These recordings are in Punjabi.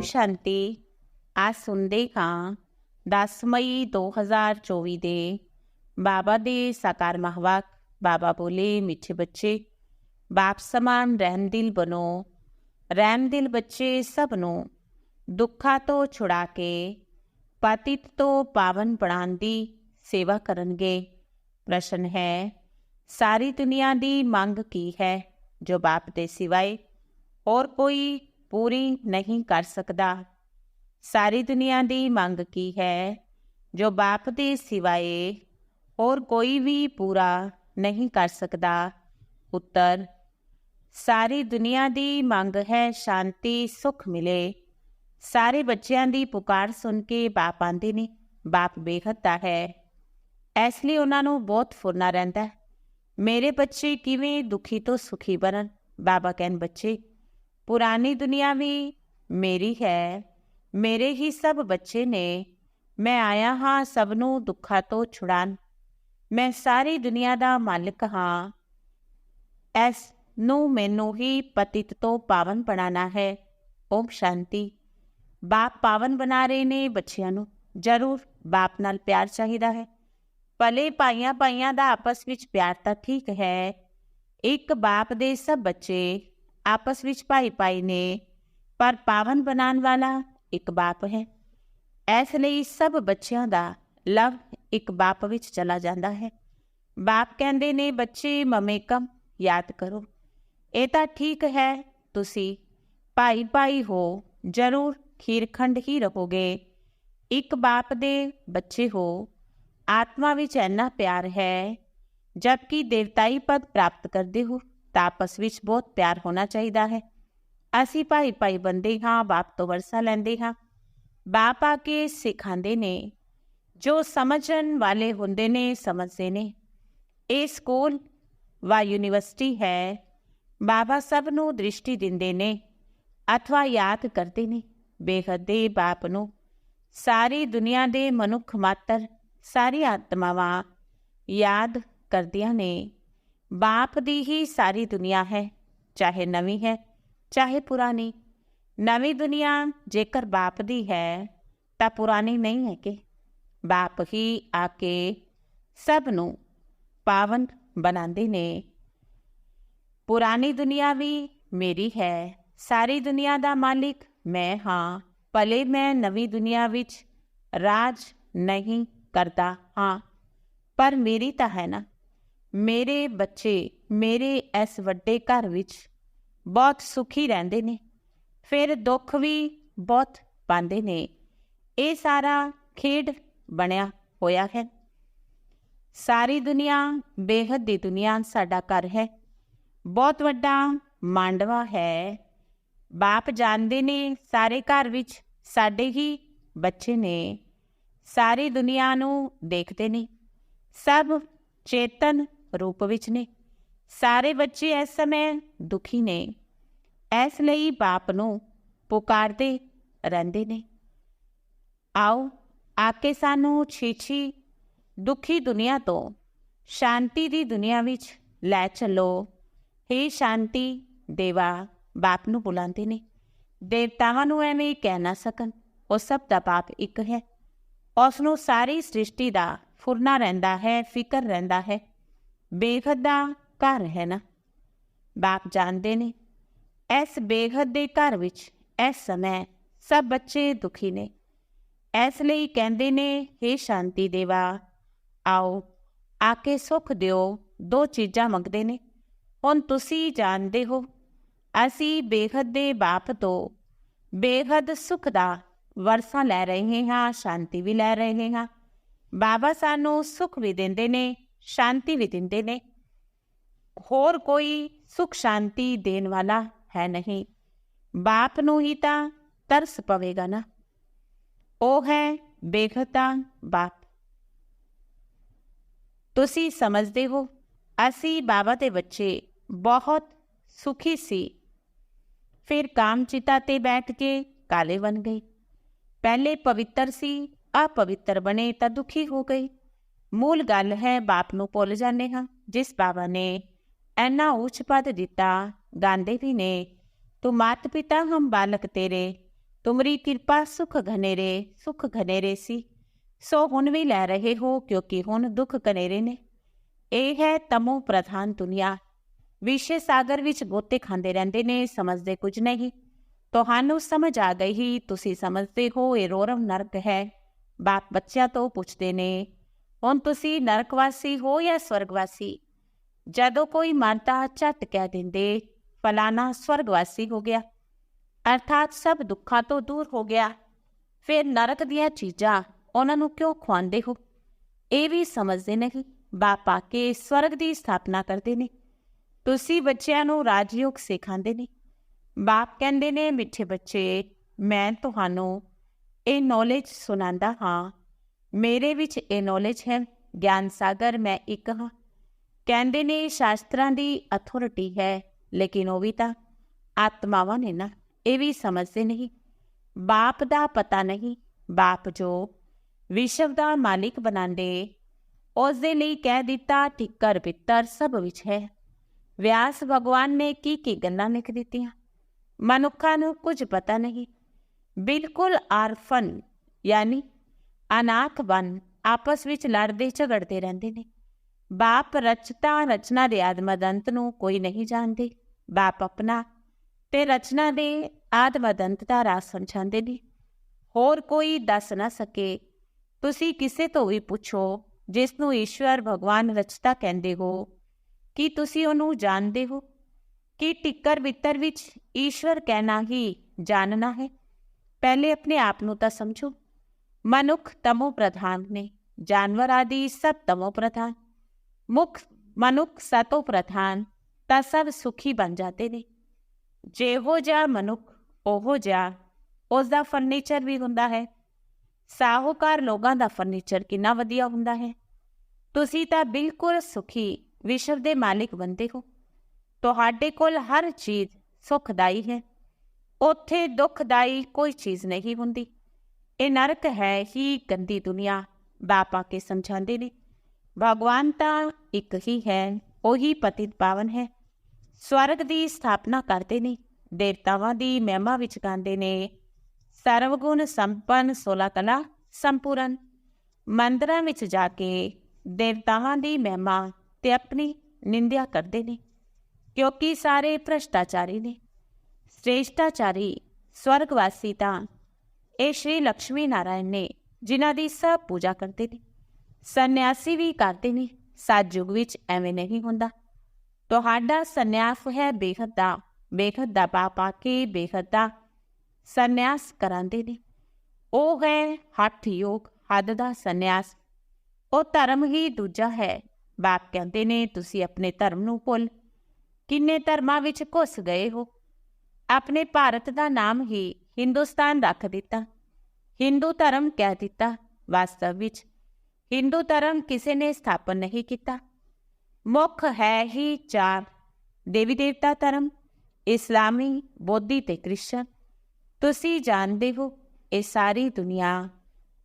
ਓਮ ਸ਼ਾਂਤੀ ਆ ਸੁਣਦੇ ਹਾਂ 10 ਮਈ 2024 ਦੇ ਬਾਬਾ ਦੇ ਸਾਕਾਰ ਮਹਵਾਕ ਬਾਬਾ ਬੋਲੇ ਮਿੱਠੇ ਬੱਚੇ ਬਾਪ ਸਮਾਨ ਰਹਿਮਦਿਲ ਬਨੋ ਰਹਿਮਦਿਲ ਬੱਚੇ ਸਭ ਨੂੰ ਦੁੱਖਾਂ ਤੋਂ ਛੁਡਾ ਕੇ ਪਤਿਤ ਤੋਂ ਪਾਵਨ ਬਣਾਉਣ ਦੀ ਸੇਵਾ ਕਰਨਗੇ ਪ੍ਰਸ਼ਨ ਹੈ ਸਾਰੀ ਦੁਨੀਆ ਦੀ ਮੰਗ ਕੀ ਹੈ ਜੋ ਬਾਪ ਦੇ ਸਿਵਾਏ ਹੋਰ ਕੋਈ ਪੂਰੀ ਨਹੀਂ ਕਰ ਸਕਦਾ। ਸਾਰੀ ਦੁਨੀਆ ਦੀ ਮੰਗ ਕੀ ਹੈ? ਜੋ ਬਾਪ ਦੇ ਸਿਵਾਏ ਹੋਰ ਕੋਈ ਵੀ ਪੂਰਾ ਨਹੀਂ ਕਰ ਸਕਦਾ। ਉੱਤਰ, ਸਾਰੀ ਦੁਨੀਆ ਦੀ ਮੰਗ ਹੈ ਸ਼ਾਂਤੀ, ਸੁਖ ਮਿਲੇ। ਸਾਰੇ ਬੱਚਿਆਂ ਦੀ ਪੁਕਾਰ ਸੁਣ ਕੇ ਬਾਪ ਆਂਦੇ ਨੇ, ਬਾਪ ਬੇਹੱਦ ਹੈ। ਇਸ ਲਈ ਉਹਨਾਂ ਨੂੰ ਬਹੁਤ ਫੁਰਨਾ ਰਹਿੰਦਾ ਮੇਰੇ ਬੱਚੇ ਕਿਵੇਂ ਦੁਖੀ ਤੋਂ ਸੁਖੀ ਬਣਨ? ਬਾਬਾ ਕਹਿਣ, ਬੱਚੇ ਪੁਰਾਣੀ ਦੁਨੀਆ ਵੀ ਮੇਰੀ ਹੈ ਮੇਰੇ ਹੀ ਸਭ ਬੱਚੇ ਨੇ। ਮੈਂ ਆਇਆ ਹਾਂ ਸਭ ਨੂੰ ਦੁੱਖਾਂ ਤੋਂ ਛੁਡਾਣ ਮੈਂ ਸਾਰੀ ਦੁਨੀਆ ਦਾ ਮਾਲਕ ਹਾਂ। ਐਸ ਨੂੰ ਮੈਨੂੰ ਹੀ ਪਤਿਤ ਤੋਂ ਪਾਵਨ ਬਣਾਣਾ ਹੈ। ਓਮ ਸ਼ਾਂਤੀ। ਬਾਪ ਪਾਵਨ ਬਣਾ ਰਹੇ ਨੇ ਬੱਚਿਆਂ ਨੂੰ। ਜ਼ਰੂਰ ਬਾਪ ਨਾਲ ਪਿਆਰ ਚਾਹੀਦਾ ਹੈ। ਭਲੇ ਭਾਈਆਂ ਭਾਈਆਂ ਦਾ ਆਪਸ ਵਿੱਚ ਪਿਆਰ ਤਾਂ ਠੀਕ ਹੈ। ਇੱਕ ਬਾਪ ਦੇ ਸਭ ਬੱਚੇ ਆਪਸ ਵਿੱਚ ਭਾਈ ਭਾਈ ਨੇ, ਪਰ ਪਾਵਨ ਬਣਾਉਣ ਵਾਲਾ ਇੱਕ ਬਾਪ ਹੈ। ਇਸ ਲਈ ਸਭ ਬੱਚਿਆਂ ਦਾ ਲਵ ਇੱਕ ਬਾਪ ਵਿੱਚ ਚਲਾ ਜਾਂਦਾ ਹੈ। ਬਾਪ ਕਹਿੰਦੇ ਨੇ, ਬੱਚੇ ਮਮੇਕਮ ਯਾਦ ਕਰੋ। ਇਹ ਤਾਂ ਠੀਕ ਹੈ, ਤੁਸੀਂ ਭਾਈ ਭਾਈ ਹੋ, ਜ਼ਰੂਰ ਖੀਰਖੰਡ ਹੀ ਰਹੋਗੇ। ਇੱਕ ਬਾਪ ਦੇ ਬੱਚੇ ਹੋ, ਆਤਮਾ ਵਿੱਚ ਇੰਨਾ ਪਿਆਰ ਹੈ, ਜਦਕਿ ਦੇਵਤਾਈ ਪਦ ਪ੍ਰਾਪਤ ਕਰਦੇ ਹੋ। ਤਾਂ ਆਪਸ ਵਿੱਚ ਬਹੁਤ ਪਿਆਰ ਹੋਣਾ ਚਾਹੀਦਾ ਹੈ। ਅਸੀਂ ਭਾਈ ਭਾਈ ਬੰਦੇ ਹਾਂ, ਬਾਪ ਤੋਂ ਵਰਸਾ ਲੈਂਦੇ ਹਾਂ। ਬਾਪ ਆ ਕੇ ਸਿਖਾਉਂਦੇ ਨੇ, ਜੋ ਸਮਝਣ ਵਾਲੇ ਹੁੰਦੇ ਨੇ, ਸਮਝਦੇ ਨੇ। ਇਹ ਸਕੂਲ ਵਾ ਯੂਨੀਵਰਸਿਟੀ ਹੈ, ਬਾਬਾ ਸਭ ਨੂੰ ਦ੍ਰਿਸ਼ਟੀ ਦਿੰਦੇ ਨੇ, ਅਥਵਾ ਯਾਦ ਕਰਦੇ ਨੇ। ਬੇਹੱਦੇ ਬਾਪ ਨੂੰ। ਸਾਰੀ ਦੁਨੀਆ ਦੇ ਮਨੁੱਖ ਮਾਤਰ ਸਾਰੀ ਆਤਮਾਵਾਂ ਯਾਦ ਕਰਦੀਆਂ ਨੇ। ਬਾਪ ਦੀ ਹੀ ਸਾਰੀ ਦੁਨੀਆ ਹੈ, ਚਾਹੇ ਨਵੀਂ ਹੈ, ਚਾਹੇ ਪੁਰਾਣੀ। ਨਵੀਂ ਦੁਨੀਆ ਜੇਕਰ ਬਾਪ ਦੀ ਹੈ, ਤਾਂ ਪੁਰਾਣੀ ਨਹੀਂ ਹੈ ਕਿ ਬਾਪ ਹੀ ਆ ਕੇ ਸਭ ਨੂੰ ਪਾਵਨ ਬਣਾਉਂਦੇ ਨੇ। ਪੁਰਾਣੀ ਦੁਨੀਆ ਵੀ ਮੇਰੀ ਹੈ, ਸਾਰੀ ਦੁਨੀਆ ਦਾ ਮਾਲਿਕ ਮੈਂ ਹਾਂ, ਭਲੇ ਮੈਂ ਨਵੀਂ ਦੁਨੀਆ ਵਿੱਚ ਰਾਜ ਨਹੀਂ ਕਰਦਾ ਹਾਂ। ਪਰ ਮੇਰੀ ਤਾਂ ਹੈ ਨਾ ਮੇਰੇ ਬੱਚੇ ਮੇਰੇ ਇਸ ਵੱਡੇ ਘਰ ਵਿੱਚ ਬਹੁਤ ਸੁਖੀ ਰਹਿੰਦੇ ਨੇ। ਫਿਰ ਦੁੱਖ ਵੀ ਬਹੁਤ ਪਾਉਂਦੇ ਨੇ। ਇਹ ਸਾਰਾ ਖੇਡ ਬਣਿਆ ਹੋਇਆ ਹੈ। ਸਾਰੀ ਦੁਨੀਆ ਬੇਹੱਦ ਦੀ ਦੁਨੀਆ ਸਾਡਾ ਘਰ ਹੈ। ਬਹੁਤ ਵੱਡਾ ਮਾਂਡਵਾ ਹੈ। ਬਾਪ ਜਾਣਦੇ ਨੇ ਸਾਰੇ ਘਰ ਵਿੱਚ ਸਾਡੇ ਹੀ ਬੱਚੇ ਨੇ। ਸਾਰੀ ਦੁਨੀਆ ਨੂੰ ਦੇਖਦੇ ਨੇ। ਸਭ ਚੇਤਨ ਰੂਪ ਵਿੱਚ ਨੇ। ਸਾਰੇ ਬੱਚੇ ਇਸ ਸਮੇਂ ਦੁਖੀ ਨੇ। ਇਸ ਲਈ ਬਾਪ ਨੂੰ ਪੁਕਾਰਦੇ ਰਹਿੰਦੇ ਨੇ। ਆਓ ਆ ਕੇ ਸਾਨੂੰ ਛੀਛੀ ਦੁਖੀ ਦੁਨੀਆ ਤੋਂ ਸ਼ਾਂਤੀ ਦੀ ਦੁਨੀਆ ਵਿੱਚ ਲੈ ਚੱਲੋ। हे ਸ਼ਾਂਤੀ, ਦੇਵਾ, ਬਾਪ ਨੂੰ ਬੁਲਾਉਂਦੇ ਨੇ। ਦੇਵਤਾਵਾਂ ਨੂੰ ਐਵੇਂ ਕਹਿ ਨਾ ਸਕਣ। ਉਹ ਸਭ ਦਾ ਬਾਪ ਇੱਕ ਹੈ। ਉਸ ਨੂੰ ਸਾਰੀ ਸ੍ਰਿਸ਼ਟੀ ਦਾ ਫੁਰਨਾ ਰਹਿੰਦਾ ਹੈ, ਫਿਕਰ ਰਹਿੰਦਾ ਹੈ। ਬੇਖਦ ਦਾ ਘਰ ਹੈ ਨਾ? ਬਾਪ ਜਾਣਦੇ ਨੇ, ਇਸ ਬੇਖਦ ਦੇ ਘਰ ਵਿੱਚ ਇਸ ਸਮੇਂ ਸਭ ਬੱਚੇ ਦੁਖੀ ਨੇ। ਇਸ ਲਈ ਕਹਿੰਦੇ ਨੇ हे ਸ਼ਾਂਤੀ ਦੇਵਾ, ਆਓ, ਆ ਕੇ ਸੁਖ ਦਿਓ, ਦੋ ਚੀਜ਼ਾਂ ਮੰਗਦੇ ਨੇ। ਹੁਣ ਤੁਸੀਂ ਜਾਣਦੇ ਹੋ, ਅਸੀਂ ਬੇਖਦ ਦੇ ਬਾਪ ਤੋਂ ਬੇਖਦ ਸੁਖ ਦਾ ਵਰਸਾ ਲੈ ਰਹੇ ਹਾਂ, ਸ਼ਾਂਤੀ ਵੀ ਲੈ ਰਹੇ ਹਾਂ। ਬਾਬਾ ਸਾਨੂੰ ਸੁਖ ਵੀ ਦਿੰਦੇ ਨੇ ਸ਼ਾਂਤੀ ਵੀ ਦਿੰਦੇ ਨੇ। ਹੋਰ ਕੋਈ ਸੁਖ ਸ਼ਾਂਤੀ ਦੇਣ ਵਾਲਾ ਹੈ ਨਹੀਂ। ਬਾਪ ਨੂੰ ਹੀ ਤਾਂ ਤਰਸ ਪਵੇਗਾ ਨਾ। ਉਹ ਹੈ ਬੇਖਤਾ ਬਾਪ। ਤੁਸੀਂ ਸਮਝਦੇ ਹੋ, ਅਸੀਂ ਬਾਬਾ ਦੇ ਬੱਚੇ ਬਹੁਤ ਸੁਖੀ ਸੀ। ਫਿਰ ਕਾਮਚਿਤਾ ਤੇ ਬੈਠ ਕੇ ਕਾਲੇ ਬਣ ਗਏ। ਪਹਿਲੇ ਪਵਿੱਤਰ ਸੀ ਅਪਵਿੱਤਰ ਬਣੇ ਤਾਂ ਦੁਖੀ ਹੋ ਗਏ। ਮੂਲ ਗੱਲ ਹੈ ਬਾਪ ਨੂੰ ਭੁੱਲ ਜਾਂਦੇ ਹਾਂ। ਜਿਸ ਬਾਬਾ ਨੇ ਐਨਾ ਉੱਚ ਪਦ ਦਿੱਤਾ ਗਾਂਦੇ ਵੀ ਨੇ, ਤੂੰ ਮਾਤ ਪਿਤਾ ਹਮ ਬਾਲਕ ਤੇਰੇ, ਤੁਮਰੀ ਕਿਰਪਾ ਸੁਖ ਘਨੇਰੇ ਸੁਖ ਘਨੇਰੇ ਸੀ। ਸੋ ਹੁਣ ਵੀ ਲੈ ਰਹੇ ਹੋ ਕਿਉਂਕਿ ਹੁਣ ਦੁੱਖ ਘਨੇਰੇ ਨੇ। ਇਹ ਹੈ ਤਮੋ ਪ੍ਰਧਾਨ ਦੁਨੀਆ। ਵਿਸ਼ੇ ਸਾਗਰ ਵਿੱਚ ਗੋਤੇ ਖਾਂਦੇ ਰਹਿੰਦੇ ਨੇ, ਸਮਝਦੇ ਕੁਝ ਨਹੀਂ। ਤੁਹਾਨੂੰ ਸਮਝ ਆ ਗਈ ਹੀ ਤੁਸੀਂ ਸਮਝਦੇ ਹੋ ਇਹ ਰੋਰਮ ਨਰਕ ਹੈ। ਬਾਪ ਬੱਚਿਆਂ ਤੋਂ ਪੁੱਛਦੇ ਨੇ ਹੁਣ ਤੁਸੀਂ ਨਰਕਵਾਸੀ ਹੋ ਜਾਂ ਸਵਰਗਵਾਸੀ? ਜਦੋਂ ਕੋਈ ਮਰਦਾ ਝਟ ਕਹਿ ਦਿੰਦੇ, ਫਲਾਣਾ ਸਵਰਗਵਾਸੀ ਹੋ ਗਿਆ। ਅਰਥਾਤ ਸਭ ਦੁੱਖਾਂ ਤੋਂ ਦੂਰ ਹੋ ਗਿਆ। ਫਿਰ ਨਰਕ ਦੀਆਂ ਚੀਜ਼ਾਂ ਉਹਨਾਂ ਨੂੰ ਕਿਉਂ ਖਵਾਉਂਦੇ ਹੋ? ਇਹ ਵੀ ਸਮਝਦੇ ਨਹੀਂ, ਬਾਪ ਆ ਕੇ ਸਵਰਗ ਦੀ ਸਥਾਪਨਾ ਕਰਦੇ ਨੇ। ਤੁਸੀਂ ਬੱਚਿਆਂ ਨੂੰ ਰਾਜਯੋਗ ਸਿਖਾਉਂਦੇ ਨੇ। ਬਾਪ ਕਹਿੰਦੇ ਨੇ, ਮਿੱਠੇ ਬੱਚੇ, ਮੈਂ ਤੁਹਾਨੂੰ ਇਹ ਨੌਲੇਜ ਸੁਣਾਉਂਦਾ ਹਾਂ ਮੇਰੇ ਵਿੱਚ ਇਹ ਨੌਲੇਜ ਹੈ, ਗਿਆਨ ਸਾਗਰ, ਮੈਂ ਇੱਕ ਹਾਂ। ਕਹਿੰਦੇ ਨੇ ਸ਼ਾਸਤਰਾਂ ਦੀ ਅਥਾਰਟੀ ਹੈ, ਲੇਕਿਨ ਉਹ ਵੀ ਤਾਂ ਆਤਮਾਵਾਂ ਨੇ ਨਾ, ਇਹ ਵੀ ਸਮਝਦੇ ਨਹੀਂ। ਬਾਪ ਦਾ ਪਤਾ ਨਹੀਂ, ਬਾਪ ਜੋ ਵਿਸ਼ਵ ਦਾ ਮਾਲਿਕ ਬਣਾਉਂਦੇ ਉਸ ਦੇ ਲਈ ਕਹਿ ਦਿੱਤਾ, ਟਿੱਕਰ ਪਿੱਤਰ ਸਭ ਵਿੱਚ ਹੈ। ਵਿਆਸ ਭਗਵਾਨ ਨੇ ਕੀ ਕੀ ਗੱਲਾਂ ਲਿਖ ਦਿੱਤੀਆਂ? ਮਨੁੱਖਾਂ ਨੂੰ ਕੁਝ ਪਤਾ ਨਹੀਂ। ਬਿਲਕੁਲ ਆਰਫਨ, ਯਾਨੀ ਅਨਾਥ ਬਨ ਆਪਸ ਵਿੱਚ ਲੜਦੇ ਝਗੜਦੇ ਰਹਿੰਦੇ ਨੇ। ਬਾਪ ਰਚਤਾ ਰਚਨਾ ਦੇ ਆਦਮਦੰਤ ਨੂੰ ਕੋਈ ਨਹੀਂ ਜਾਣਦੇ। ਬਾਪ ਆਪਣਾ ਤੇ ਰਚਨਾ ਦੇ ਆਦਮਦੰਤ ਦਾ ਰਾਸ ਸਮਝਾਉਂਦੇ ਨੇ। ਹੋਰ ਕੋਈ ਦੱਸ ਨਾ ਸਕੇ, ਤੁਸੀਂ ਕਿਸੇ ਤੋਂ ਵੀ ਪੁੱਛੋ ਜਿਸ ਨੂੰ ਈਸ਼ਵਰ ਭਗਵਾਨ ਰਚਤਾ ਕਹਿੰਦੇ ਹੋ, ਕੀ ਤੁਸੀਂ ਉਹਨੂੰ ਜਾਣਦੇ ਹੋ? ਕੀ ਟਿੱਕਰ ਬਿੱਤਰ ਵਿੱਚ ਈਸ਼ਵਰ ਕਹਿਣਾ ਹੀ ਜਾਣਨਾ ਹੈ? ਪਹਿਲੇ ਆਪਣੇ ਆਪ ਨੂੰ ਤਾਂ ਸਮਝੋ। ਮਨੁੱਖ ਤਮੋ ਪ੍ਰਧਾਨ ਨੇ, ਜਾਨਵਰ ਆਦਿ ਸਭ ਤਮੋ ਪ੍ਰਧਾਨ ਮੁਖ ਮਨੁੱਖ ਸਤੋ ਪ੍ਰਧਾਨ ਤਾਂ ਸਭ ਸੁਖੀ ਬਣ ਜਾਂਦੇ ਨੇ। ਜਿਹੋ ਜਿਹਾ ਮਨੁੱਖ, ਉਹੋ ਜਿਹਾ ਉਸ ਦਾ ਫਰਨੀਚਰ ਵੀ ਹੁੰਦਾ ਹੈ। ਸਾਹੂਕਾਰ ਲੋਕਾਂ ਦਾ ਫਰਨੀਚਰ ਕਿੰਨਾ ਵਧੀਆ ਹੁੰਦਾ ਹੈ। ਤੁਸੀਂ ਤਾਂ ਬਿਲਕੁਲ ਸੁਖੀ ਵਿਸ਼ਵ ਦੇ ਮਾਲਿਕ ਬੰਦੇ ਹੋ। ਤੁਹਾਡੇ ਕੋਲ ਹਰ ਚੀਜ਼ ਸੁਖਦਾਈ ਹੈ। ਉੱਥੇ ਦੁਖਦਾਈ ਕੋਈ ਚੀਜ਼ ਨਹੀਂ ਹੁੰਦੀ। ਇਹ ਨਰਕ ਹੈ ਹੀ ਗੰਦੀ ਦੁਨੀਆ ਆ ਕੇ ਸਮਝਾਉਂਦੇ ਨੇ। ਭਗਵਾਨ ਤਾਂ ਇੱਕ ਹੀ ਹੈ, ਉਹੀ ਪਤਿਤ ਪਾਵਨ ਹੈ। ਸਵਰਗ ਦੀ ਸਥਾਪਨਾ ਕਰਦੇ ਨੇ, ਦੇਵਤਾਵਾਂ ਦੀ ਮਹਿਮਾ ਵਿੱਚ ਗਾਉਂਦੇ ਨੇ। ਸਰਵਗੁਣ ਸੰਪਨ 16 ਕਲਾ ਸੰਪੂਰਨ। ਮੰਦਰਾਂ ਵਿੱਚ ਜਾ ਕੇ ਦੇਵਤਾਵਾਂ ਦੀ ਮਹਿਮਾ ਤੇ ਆਪਣੀ ਨਿੰਦਿਆ ਕਰਦੇ ਨੇ, ਕਿਉਂਕਿ ਸਾਰੇ ਭ੍ਰਸ਼ਟਾਚਾਰੀ ਨੇ। ਸ੍ਰੇਸ਼ਟਾਚਾਰੀ ਸਵਰਗਵਾਸੀ ਤਾਂ ਇਹ ਸ਼੍ਰੀ ਲక్ష్ਮੀ ਨਾਰਾਇਣ ਨੇ ਜਿਨ੍ਹਾਂ ਦੀ ਸਭ ਪੂਜਾ ਕਰਦੇ ਨੇ। ਸੰਨਿਆਸੀ ਵੀ ਕਰਦੇ ਨੇ ਸਤਜੁਗ ਵਿੱਚ ਐਵੇਂ ਨਹੀਂ ਹੁੰਦਾ। ਤੁਹਾਡਾ ਸੰਨਿਆਸ ਹੈ ਬੇਖਤ ਦਾ ਬੇਖਤ ਦਾ ਪਾਪਾ ਕੇ ਬੇਖਤ ਦਾ ਸੰਨਿਆਸ ਕਰਾਂਦੇ ਨੇ। ਉਹ ਹੈ ਹੱਠ ਯੋਗ, ਹੱਦ ਦਾ ਸੰਨਿਆਸ। ਉਹ ਧਰਮ ਹੀ ਦੂਜਾ ਹੈ, ਬਾਪ ਕਹਿੰਦੇ ਨੇ ਤੁਸੀਂ ਆਪਣੇ ਧਰਮ ਨੂੰ ਭੁੱਲ। ਕਿੰਨੇ ਧਰਮਾਂ ਵਿੱਚ ਘੁਸ ਗਏ ਹੋ। ਆਪਣੇ ਭਾਰਤ ਦਾ ਨਾਮ ਹੀ ਹਿੰਦੁਸਤਾਨ ਰੱਖ ਦਿੱਤਾ। ਹਿੰਦੂ ਧਰਮ ਕਹਿ ਦਿੱਤਾ, ਵਾਸਤਵ ਵਿੱਚ ਹਿੰਦੂ ਧਰਮ ਕਿਸੇ ਨੇ ਸਥਾਪਨ ਨਹੀਂ ਕੀਤਾ। ਮੁੱਖ ਹੈ ਹੀ ਚਾਰ, ਦੇਵੀ ਦੇਵਤਾ ਧਰਮ, ਇਸਲਾਮੀ, ਬੋਧੀ ਤੇ ਕ੍ਰਿਸਚਨ ਤੁਸੀਂ ਜਾਣਦੇ ਹੋ, ਇਹ ਸਾਰੀ ਦੁਨੀਆ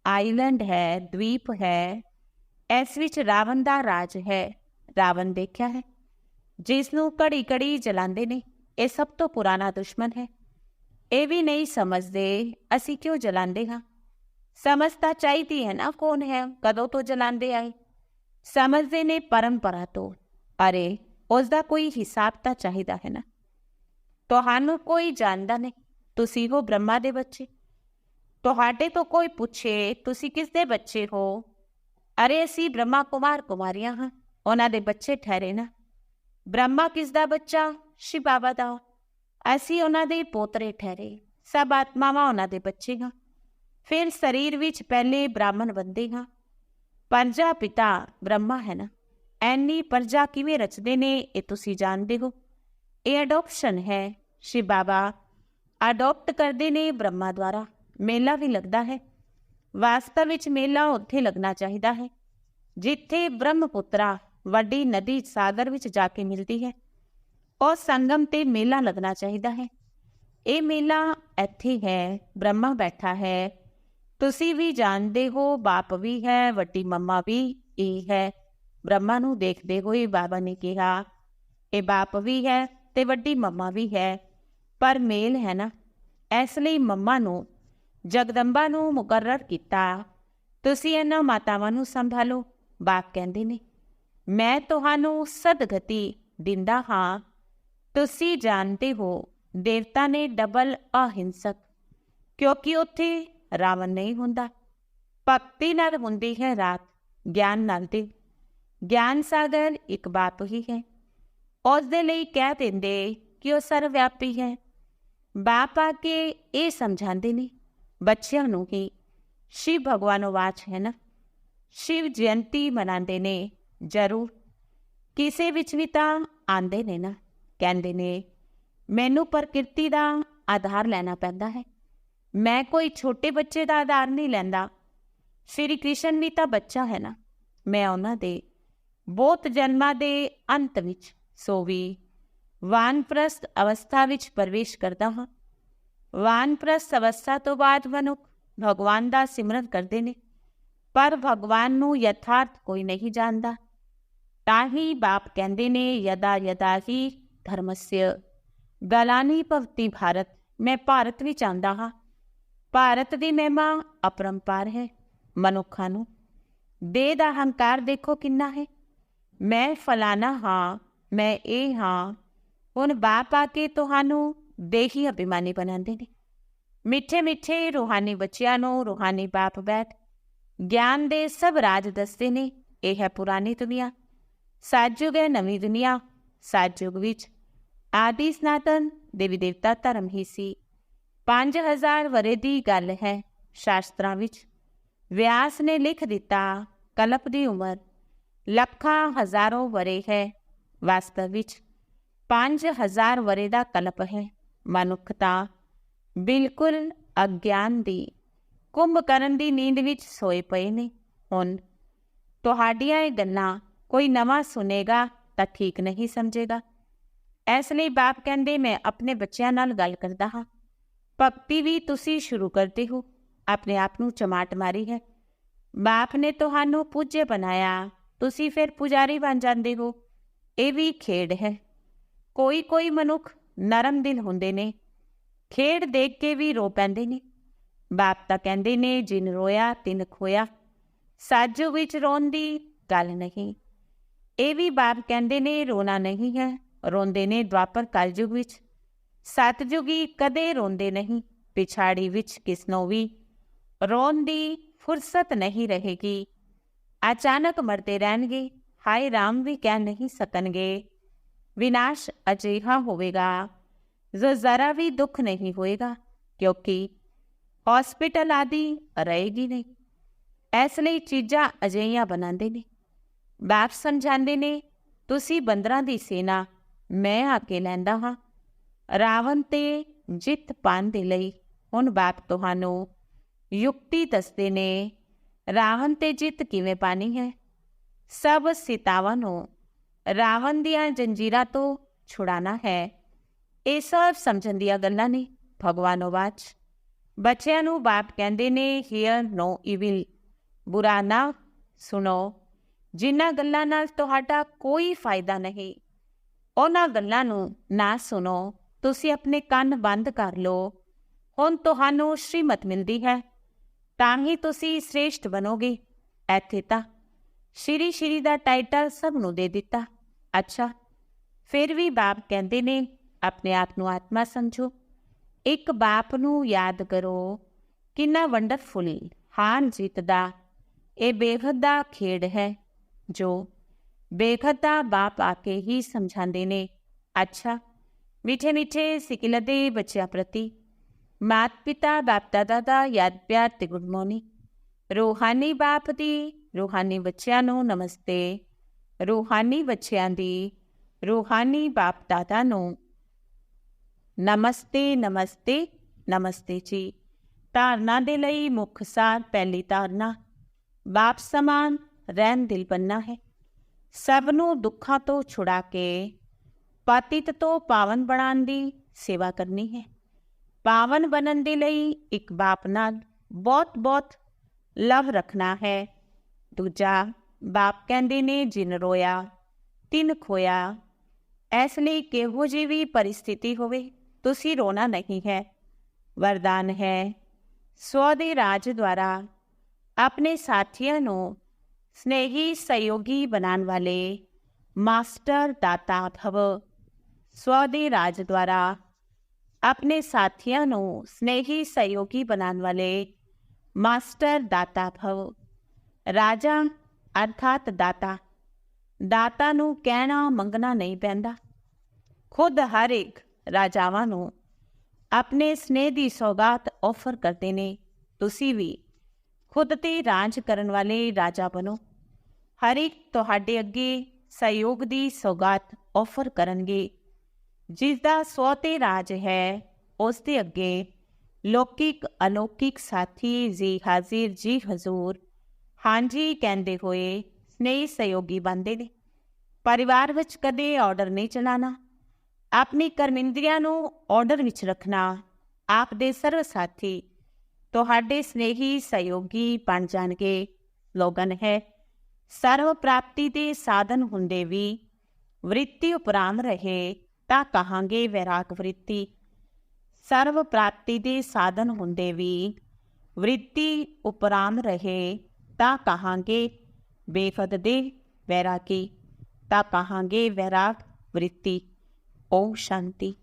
ਆਈਲੈਂਡ ਹੈ, ਦਵੀਪ ਹੈ, ਇਸ ਵਿੱਚ ਰਾਵਣ ਦਾ ਰਾਜ ਹੈ, ਰਾਵਣ ਦੇਖਿਆ ਹੈ। ਜਿਸ ਨੂੰ ਘੜੀ ਕੜੀ ਜਲਾਉਂਦੇ ਨੇ, ਇਹ ਸਭ ਤੋਂ ਪੁਰਾਣਾ ਦੁਸ਼ਮਣ ਹੈ। ਇਹ ਵੀ ਨਹੀਂ ਸਮਝਦੇ, ਅਸੀਂ ਕਿਉਂ ਜਲਾਉਂਦੇ ਹਾਂ? ਸਮਝਤਾ ਚਾਹੀਦੀ ਹੈ ਨਾ ਕੌਣ ਹੈ, ਕਦੋਂ ਤੋਂ ਜਲਾਉਂਦੇ ਆਏ? ਸਮਝਦੇ ਨੇ ਪਰੰਪਰਾ ਤੋਂ। ਅਰੇ ਉਸ ਦਾ ਕੋਈ ਹਿਸਾਬ ਤਾਂ ਚਾਹੀਦਾ ਹੈ ਨਾ? ਤੁਹਾਨੂੰ ਕੋਈ ਜਾਣਦਾ ਨਹੀਂ, ਤੁਸੀਂ ਹੋ ਬ੍ਰਹਮਾ ਦੇ ਬੱਚੇ? ਤੁਹਾਡੇ ਤੋਂ ਕੋਈ ਪੁੱਛੇ, ਤੁਸੀਂ ਕਿਸ ਦੇ ਬੱਚੇ ਹੋ? ਅਰੇ, ਅਸੀਂ ਬ੍ਰਹਮਾ ਕੁਮਾਰ ਕੁਮਾਰੀਆਂ ਹਾਂ, ਉਹਨਾਂ ਦੇ ਬੱਚੇ ਠਹਿਰੇ ਨਾ। ਬ੍ਰਹਮਾ ਕਿਸ ਦਾ ਬੱਚਾ? ਸ਼ਿਵ ਬਾਬਾ ਦਾ। ਅਸੀਂ ਉਹਨਾਂ ਦੇ ਪੋਤਰੇ ਠਹਿਰੇ, ਸਭ ਆਤਮਾਵਾਂ ਉਹਨਾਂ ਦੇ ਬੱਚੇ ਹਾਂ। ਫਿਰ ਸਰੀਰ ਵਿੱਚ ਪਹਿਲੇ ਬ੍ਰਾਹਮਣ ਬੰਦੇ ਹਾਂ। ਪਰਜਾ ਪਿਤਾ ਬ੍ਰਹਮਾ ਹੈ ਨਾ? ਐਨੀ ਪਰਜਾ ਕਿਵੇਂ ਰਚਦੇ ਨੇ ਇਹ ਤੁਸੀਂ ਜਾਣਦੇ ਹੋ? ਇਹ ਅਡਾਪਸ਼ਨ ਹੈ ਸ਼ਿਵ ਬਾਬਾ ਅਡਾਪਟ ਕਰਦੇ ਨੇ ਬ੍ਰਹਮਾ ਦੁਆਰਾ। ਮੇਲਾ ਵੀ ਲੱਗਦਾ ਹੈ। ਵਾਸਤਵ ਵਿੱਚ ਮੇਲਾ ਉੱਥੇ ਲੱਗਣਾ ਚਾਹੀਦਾ ਹੈ, ਜਿੱਥੇ ਬ੍ਰਹਮਪੁੱਤਰਾ ਵੱਡੀ ਨਦੀ ਸਾਗਰ ਵਿੱਚ ਜਾ ਕੇ ਮਿਲਦੀ ਹੈ। ਉਹ ਸੰਗਮ ਤੇ ਮੇਲਾ ਲੱਗਣਾ ਚਾਹੀਦਾ ਹੈ। ਇਹ ਮੇਲਾ ਇੱਥੇ ਹੈ, ਬ੍ਰਹਮਾ ਬੈਠਾ ਹੈ। ਤੁਸੀਂ ਵੀ ਜਾਣਦੇ ਹੋ, ਬਾਪ ਵੀ ਹੈ, ਵੱਡੀ ਮੰਮਾ ਵੀ ਇਹ ਹੈ। ਬ੍ਰਹਮਾ ਨੂੰ ਦੇਖਦੇ ਹੋਏ ਬਾਬਾ ਨੇ ਕਿਹਾ, ਇਹ ਬਾਪ ਵੀ ਹੈ ਤੇ ਵੱਡੀ ਮੰਮਾ ਵੀ ਹੈ, ਪਰ ਮੇਲ ਹੈ ਨਾ। ਇਸ ਲਈ ਮੰਮਾ ਨੂੰ, ਜਗਦੰਬਾ ਨੂੰ ਮੁਕਰਰ ਕੀਤਾ। ਤੁਸੀਂ ਇਹਨਾਂ ਮਾਤਾਵਾਂ ਨੂੰ ਸੰਭਾਲੋ। ਬਾਪ ਕਹਿੰਦੇ ਨੇ, ਮੈਂ ਤੁਹਾਨੂੰ ਸਦਗਤੀ ਦਿੰਦਾ ਹਾਂ। ਤੁਸੀਂ ਜਾਣਦੇ ਹੋ, ਦੇਵਤਾ ਨੇ ਡਬਲ ਅਹਿੰਸਕ, ਕਿਉਂਕਿ ਉੱਥੇ ਰਾਵਣ ਨਹੀਂ ਹੁੰਦਾ। ਭਗਤੀ ਨਾਲ ਹੁੰਦੀ ਹੈ ਰਾਤ, ਗਿਆਨ ਨਾਲ ਤੇ ਗਿਆਨ ਸਾਗਰ ਇੱਕ ਬਾਪ ਹੀ ਹੈ। ਉਸ ਦੇ ਲਈ ਕਹਿ ਦਿੰਦੇ ਕਿ ਉਹ ਸਰਵਿਆਪੀ ਹੈ। ਬਾਪ ਆ ਕੇ ਇਹ ਸਮਝਾਉਂਦੇ ਨੇ, ਬੱਚਿਆਂ ਨੂੰ ਕਿ ਸ਼ਿਵ ਭਗਵਾਨ ਵਾਚ ਹੈ ਨਾ? ਸ਼ਿਵ ਜਯੰਤੀ ਮਨਾਉਂਦੇ ਨੇ ਜ਼ਰੂਰ। ਕਿਸੇ ਵਿੱਚ ਵੀ ਤਾਂ ਆਂਦੇ ਨੇ ਨਾ? ਕਹਿੰਦੇ ਨੇ, ਮੈਨੂੰ ਪ੍ਰਕਿਰਤੀ ਦਾ ਆਧਾਰ ਲੈਣਾ ਪੈਂਦਾ ਹੈ। ਮੈਂ ਕੋਈ ਛੋਟੇ ਬੱਚੇ ਦਾ ਆਧਾਰ ਨਹੀਂ ਲੈਂਦਾ। ਸ਼੍ਰੀ ਕ੍ਰਿਸ਼ਨ ਵੀ ਤਾਂ ਬੱਚਾ ਹੈ ਨਾ। ਮੈਂ ਉਹਨਾਂ ਦੇ ਬਹੁਤ ਜਨਮਾਂ ਦੇ ਅੰਤ ਵਿੱਚ ਸੋ ਵੀ ਵਾਨਪ੍ਰਸਤ ਅਵਸਥਾ ਵਿੱਚ ਪ੍ਰਵੇਸ਼ ਕਰਦਾ ਹਾਂ। ਵਾਨਪ੍ਰਸਤ ਅਵਸਥਾ ਤੋਂ ਬਾਅਦ ਮਨੁੱਖ ਭਗਵਾਨ ਦਾ ਸਿਮਰਨ ਕਰਦੇ ਨੇ, ਪਰ ਭਗਵਾਨ ਨੂੰ ਯਥਾਰਥ ਕੋਈ ਨਹੀਂ ਜਾਣਦਾ। ਤਾਂ ਹੀ ਬਾਪ ਕਹਿੰਦੇ ਨੇ, ਯਦਾ ਯਦਾ ਹੀ ਧਰਮਸਯ ਗਲਾਨੀ ਭਗਤੀ ਭਾਰਤ, ਮੈਂ ਭਾਰਤ ਵਿੱਚ ਆਂਦਾ ਹਾਂ। ਭਾਰਤ ਦੀ ਮਹਿਮਾ ਅਪਰੰਪਾਰ ਹੈ ਮਨੁੱਖਾਂ ਨੂੰ। ਦੇਹ ਦਾ ਹੰਕਾਰ ਦੇਖੋ ਕਿੰਨਾ ਹੈ। ਮੈਂ ਫਲਾਣਾ ਹਾਂ, ਮੈਂ ਇਹ ਹਾਂ, ਹੁਣ ਬਾਪ ਆ ਕੇ ਤੁਹਾਨੂੰ ਦੇਹੀ ਅਭਿਮਾਨੀ ਬਣਾਉਂਦੇ ਨੇ। ਮਿੱਠੇ ਮਿੱਠੇ ਰੂਹਾਨੀ ਬੱਚਿਆਂ ਨੂੰ ਰੂਹਾਨੀ ਬਾਪ ਬੈਠ। ਗਿਆਨ ਦੇ ਸਭ ਰਾਜ ਦੱਸਦੇ ਨੇ, ਇਹ ਹੈ ਪੁਰਾਣੀ ਦੁਨੀਆ। ਸਤਜੁਗ ਹੈ ਨਵੀਂ ਦੁਨੀਆ ਸਤਜੁਗ ਵਿੱਚ ਆਦਿ ਸਨਾਤਨ ਦੇਵੀ ਦੇਵਤਾ ਧਰਮ ਹੀ ਸੀ। 5000 ਵਰੇ ਦੀ ਗੱਲ ਹੈ ਸ਼ਾਸਤਰਾਂ ਵਿੱਚ। ਵਿਆਸ ਨੇ ਲਿਖ ਦਿੱਤਾ, ਕਲਪ ਦੀ ਉਮਰ ਲੱਖਾਂ ਹਜ਼ਾਰੋਂ ਵਰੇ ਹੈ ਵਾਸਤਵ ਵਿੱਚ। 5000 ਵਰੇ ਦਾ ਕਲਪ ਹੈ ਮਨੁੱਖਤਾ। ਬਿਲਕੁਲ ਅਗਿਆਨ ਦੀ, ਕੁੰਭ ਕਰਨ ਦੀ ਨੀਂਦ ਵਿੱਚ ਸੋਏ ਪਏ ਨੇ ਹੁਣ। ਤੁਹਾਡੀਆਂ ਇਹ ਗੱਲਾਂ ਕੋਈ ਨਵਾਂ ਸੁਨੇਗਾ ਤਾਂ ਠੀਕ ਨਹੀਂ ਸਮਝੇਗਾ। ਇਸ ਲਈ ਬਾਪ ਕਹਿੰਦੇ, ਮੈਂ ਆਪਣੇ ਬੱਚਿਆਂ ਨਾਲ ਗੱਲ ਕਰਦਾ ਹਾਂ। ਭਗਤੀ ਵੀ ਤੁਸੀਂ ਸ਼ੁਰੂ ਕਰਦੇ ਹੋ। ਆਪਣੇ ਆਪ ਨੂੰ ਚਮਾਟ ਮਾਰੀ ਹੈ। ਬਾਪ ਨੇ ਤੁਹਾਨੂੰ ਪੂਜੇ ਬਣਾਇਆ। ਤੁਸੀਂ ਫਿਰ ਪੁਜਾਰੀ ਬਣ ਜਾਂਦੇ ਹੋ। ਇਹ ਵੀ ਖੇਡ ਹੈ। ਕੋਈ ਕੋਈ ਮਨੁੱਖ ਨਰਮ ਦਿਲ ਹੁੰਦੇ ਨੇ। ਖੇਡ ਦੇਖ ਕੇ ਵੀ ਰੋ ਪੈਂਦੇ ਨੇ। ਬਾਪ ਤਾਂ ਕਹਿੰਦੇ ਨੇ, ਜਿਨ ਰੋਇਆ, ਤਿਨ ਖੋਇਆ। ਸਾਜੂ ਵਿੱਚ ਰੋਣ ਦੀ ਗੱਲ ਨਹੀਂ। ਇਹ ਵੀ ਬਾਪ ਕਹਿੰਦੇ ਨੇ, ਰੋਣਾ ਨਹੀਂ ਹੈ। ਰੋਂਦੇ ਨੇ ਦਵਾਪਰ ਕਲਯੁਗ ਵਿੱਚ। ਸਤਜੁਗੀ ਕਦੇ ਰੋਂਦੇ ਨਹੀਂ, ਪਿਛਾੜੀ ਵਿੱਚ ਕਿਸਨੋਂ ਵੀ। ਰੋਣ ਦੀ ਫੁਰਸਤ ਨਹੀਂ ਰਹੇਗੀ। ਅਚਾਨਕ ਮਰਦੇ ਰਹਿਣਗੇ, ਹਾਏ ਰਾਮ ਵੀ ਕਹਿ ਨਹੀਂ ਸਕਣਗੇ। ਵਿਨਾਸ਼ ਅਜਿਹਾ ਹੋਵੇਗਾ, ਜੋ ਜ਼ਰਾ ਵੀ ਦੁੱਖ ਨਹੀਂ ਹੋਏਗਾ, ਕਿਉਂਕਿ ਹਸਪੀਟਲ ਆਦਿ ਰਹੇਗੀ ਨਹੀਂ ਇਸ ਲਈ ਚੀਜ਼ਾਂ ਅਜਿਹੀਆਂ ਬਣਾਉਂਦੇ ਨੇ। ਬਾਪ ਸਮਝਾਉਂਦੇ ਨੇ, ਤੁਸੀਂ ਬੰਦਰਾਂ ਦੀ ਸੇਨਾ ਮੈਂ ਆ ਕੇ ਲੈਂਦਾ ਹਾਂ। ਰਾਵਣ ਤੇ ਜਿੱਤ ਪਾਣ ਦੇ ਲਈ ਹੁਣ ਬਾਪ ਤੁਹਾਨੂੰ ਯੁਕਤੀ ਦੱਸਦੇ ਨੇ, ਰਾਵਣ ਤੇ ਜਿੱਤ ਕਿਵੇਂ ਪਾਣੀ ਹੈ? ਸਭ ਸਿਤਾਵਾਂ ਨੂੰ ਰਾਵਣ ਦੀਆਂ ਜੰਜੀਰਾਂ ਤੋਂ ਛੁਡਾਣਾ ਹੈ। ਇਹ ਸਭ ਸਮਝਣ ਦੀਆਂ ਗੱਲਾਂ ਨੇ ਭਗਵਾਨੋ ਵਾਚ ਬੱਚਿਆਂ ਨੂੰ ਬਾਪ ਕਹਿੰਦੇ ਨੇ ਹੀਅਰ ਨੋ ਇਵਿਲ ਬੁਰਾ ਨਾ ਸੁਣੋ। ਜਿਨ੍ਹਾਂ ਗੱਲਾਂ ਨਾਲ ਤੁਹਾਡਾ ਕੋਈ ਫਾਇਦਾ ਨਹੀਂ। ਉਹਨਾਂ ਗੱਲਾਂ ਨੂੰ ਨਾ ਸੁਣੋ, ਤੁਸੀਂ ਆਪਣੇ ਕੰਨ ਬੰਦ ਕਰ ਲਓ। ਹੁਣ ਤੁਹਾਨੂੰ ਸ਼੍ਰੀਮਤ ਮਿਲਦੀ ਹੈ, ਤਾਂ ਹੀ ਤੁਸੀਂ ਸ੍ਰੇਸ਼ਟ ਬਣੋਗੇ। ਇੱਥੇ ਤਾਂ ਸ਼੍ਰੀ ਸ਼੍ਰੀ ਦਾ ਟਾਈਟਲ ਸਭ ਨੂੰ ਦੇ ਦਿੱਤਾ। ਅੱਛਾ, ਫਿਰ ਵੀ ਬਾਪ ਕਹਿੰਦੇ ਨੇ, ਆਪਣੇ ਆਪ ਨੂੰ ਆਤਮਾ ਸਮਝੋ। ਇੱਕ ਬਾਪ ਨੂੰ ਯਾਦ ਕਰੋ, ਕਿੰਨਾ ਵੰਡਰਫੁਲ ਹਾਨ ਜਿੱਤਦਾ ਇਹ ਬੇਖਦ ਦਾ ਖੇਡ ਹੈ, ਜੋ ਬੇਖਦ ਬਾਪ ਆ ਕੇ ਹੀ ਸਮਝਾਉਂਦੇ ਨੇ, ਅੱਛਾ, ਮਿੱਠੇ ਮਿੱਠੇ ਸਿਕਿਲਦੇ ਬੱਚਿਆਂ ਪ੍ਰਤੀ ਮਾਤ ਪਿਤਾ ਬਾਪ ਦਾਦਾ ਦਾ ਯਾਦ ਪਿਆਰ ਤੇ ਗੁੱਡ ਮਾਰਨਿੰਗ। ਰੂਹਾਨੀ ਬਾਪ ਦੀ ਰੂਹਾਨੀ ਬੱਚਿਆਂ ਨੂੰ ਨਮਸਤੇ, ਰੂਹਾਨੀ ਬੱਚਿਆਂ ਦੀ ਰੂਹਾਨੀ ਬਾਪ ਦਾਦਾ ਨੂੰ ਨਮਸਤੇ ਨਮਸਤੇ ਨਮਸਤੇ ਜੀ। ਧਾਰਨਾ ਦੇ ਲਈ ਮੁੱਖ ਸਾਰ ਪਹਿਲੀ ਧਾਰਨਾ, ਬਾਪ ਸਮਾਨ ਰਹਿਮ ਦਿਲ ਬੰਨਾ ਹੈ। ਸਭ ਨੂੰ ਦੁੱਖਾਂ ਤੋਂ ਛੁਡਾ ਕੇ ਪਤਿਤ ਤੋਂ ਪਾਵਨ ਬਣਾਉਣ ਦੀ ਸੇਵਾ ਕਰਨੀ ਹੈ। ਪਾਵਨ ਬਣਨ ਦੇ ਲਈ ਇੱਕ ਬਾਪ ਨਾਲ ਬਹੁਤ-ਬਹੁਤ ਲਵ ਰੱਖਣਾ ਹੈ। ਦੂਜਾ ਬਾਪ ਕਹਿੰਦੇ ਨੇ, ਜਿਨ ਰੋਇਆ, ਤਿਨ ਖੋਇਆ, ਇਸ ਲਈ ਕਿਹੋ ਜਿਹੀ ਵੀ ਪਰਿਸਥਿਤੀ ਹੋਵੇ, ਤੁਸੀਂ ਰੋਣਾ ਨਹੀਂ ਹੈ। ਵਰਦਾਨ ਹੈ ਸਵ ਦੇ ਰਾਜ ਦੁਆਰਾ ਆਪਣੇ ਸਾਥੀਆਂ ਨੂੰ ਸਨੇਹੀ ਸਹਿਯੋਗੀ ਬਣਾਉਣ ਵਾਲੇ ਮਾਸਟਰ ਦਾਤਾ ਭਵ ਸਵ ਦੇ ਰਾਜ ਦੁਆਰਾ ਆਪਣੇ ਸਾਥੀਆਂ ਨੂੰ ਸਨੇਹੀ ਸਹਿਯੋਗੀ ਬਣਾਉਣ ਵਾਲੇ ਮਾਸਟਰ ਦਾਤਾ ਭਵ, ਰਾਜਾ ਅਰਥਾਤ ਦਾਤਾ ਦਾਤਾ ਨੂੰ ਕਹਿਣਾ ਮੰਗਣਾ ਨਹੀਂ ਪੈਂਦਾ। ਖੁਦ ਹਰ ਇੱਕ ਰਾਜਾਵਾਂ ਨੂੰ ਆਪਣੇ ਸਨੇਹ ਦੀ ਸੌਗਾਤ ਆਫਰ ਕਰਦੇ ਨੇ। ਤੁਸੀਂ ਵੀ ਖੁਦ ਤੇ ਰਾਜ ਕਰਨ ਵਾਲੇ ਰਾਜਾ ਬਣੋ। ਹਰ ਇੱਕ ਤੁਹਾਡੇ ਅੱਗੇ ਸਹਿਯੋਗ ਦੀ ਸੌਗਾਤ ਆਫਰ ਕਰਨਗੇ। ਜਿਸ ਦਾ ਸਵ ਤੇ ਰਾਜ ਹੈ, ਉਸ ਦੇ ਅੱਗੇ ਲੌਕਿਕ ਅਲੌਕਿਕ ਸਾਥੀ ਜੀ ਹਾਜ਼ਰ, ਜੀ ਹਜ਼ੂਰ, ਹਾਂਜੀ ਕਹਿੰਦੇ ਹੋਏ ਸਨੇਹੀ ਸਹਿਯੋਗੀ ਬਣਦੇ ਨੇ। ਪਰਿਵਾਰ ਵਿੱਚ ਕਦੇ ਆਰਡਰ ਨਹੀਂ ਚਲਾਣਾ। ਆਪਣੀ ਕਰਮਿੰਦਰੀਆਂ ਨੂੰ ਆਰਡਰ ਵਿੱਚ ਰੱਖਣਾ, ਆਪ ਦੇ ਸਰਵ ਸਾਥੀ ਤੁਹਾਡੇ ਸਨੇਹੀ ਸਹਿਯੋਗੀ ਬਣ ਜਾਣਗੇ ਲੋਗਨ ਹੈ ਸਰਵ ਪ੍ਰਾਪਤੀ ਦੇ ਸਾਧਨ ਹੁੰਦੇ ਵੀ ਵ੍ਰਿਤੀ ਉਪਰਾਮ ਰਹੇ ਤਾਂ ਕਹਾਂਗੇ ਵੈਰਾਗ ਵ੍ਰਿਤੀ ਸਰਵ ਪ੍ਰਾਪਤੀ ਦੇ ਸਾਧਨ ਹੁੰਦੇ ਵੀ ਵ੍ਰਿਤੀ ਉਪਰਾਮ ਰਹੇ ਤਾਂ ਕਹਾਂਗੇ ਬੇਫਦ ਦੇ ਵੈਰਾਗੀ ਤਾਂ ਕਹਾਂਗੇ ਵੈਰਾਗ ਵ੍ਰਿਤੀ ਓਮ ਸ਼ਾਂਤੀ